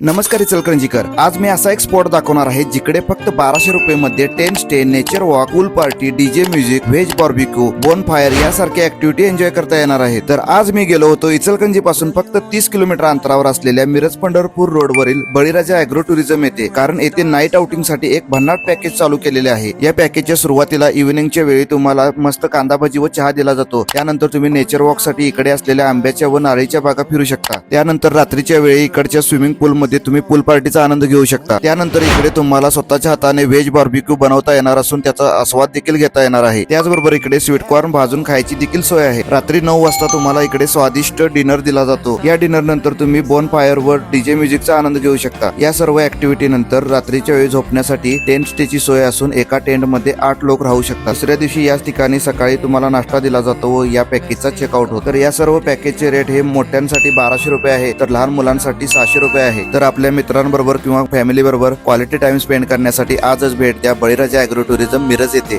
नमस्कार इचलकरंजीकर आज मी असा एक स्पॉट दाखवणार आहे जिकडे फक्त बाराशे रुपये मध्ये ten stay nature walk pool party DJ music veg barbecue bonfire यासारख्या ऍक्टिव्हिटी एन्जॉय करता येणार आहे. तर आज मी गेलो होतो इचलकरंजी पासून फक्त तीस किलोमीटर अंतरावर असलेल्या मिरज पंढरपूर रोडवरील बळीराजा अॅग्रो टुरिझम येथे. कारण येथे नाईट आउटिंगसाठी एक भन्नाट पॅकेज चालू केलेले आहे. या पॅकेजच्या सुरुवातीला इव्हिनिंगच्या वेळी तुम्हाला मस्त कांदा भाजी व चहा दिला जातो. त्यानंतर तुम्ही नेचर वॉकसाठी इकडे असलेल्या आंब्याच्या व नारळीच्या बागा फिरू शकता. त्यानंतर रात्रीच्या वेळी इकडच्या स्विमिंग पूल मध्ये तुम्ही पूल पार्टीचा आनंद घेऊ शकता. त्यानंतर इकडे तुम्हाला स्वतःच्या हाताने व्हेज बार्बिक्यू बनवता येणार असून त्याचा आस्वाद देखील घेता येणार आहे. त्याचबरोबर इकडे स्वीट कॉर्न भाजून खायची देखील सोय आहे. रात्री नऊ वाजता तुम्हाला इकडे स्वादिष्ट डिनर दिला जातो. या डिनर नंतर तुम्ही बोन फायर वर डीजे म्युझिकचा आनंद घेऊ शकता. या सर्व ऍक्टिव्हिटी नंतर रात्रीच्या वेळी झोपण्यासाठी टेंट स्टेची सोय असून एका टेंटमध्ये आठ लोक राहू शकतात. दुसऱ्या दिवशी याच ठिकाणी सकाळी तुम्हाला नाश्ता दिला जातो व या पॅकेजचा चेकआउट होतो. तर या सर्व पॅकेजचे रेट हे मोठ्यांसाठी बाराशे रुपये आहे तर लहान मुलांसाठी सहाशे रुपये आहे. तर आपल्या मित्रांबरोबर किंवा फॅमिली बरोबर क्वालिटी टाइम स्पेंड करण्यासाठी आजच भेट द्या. बळीराजा अॅग्रो टुरिझम मिरज येथे.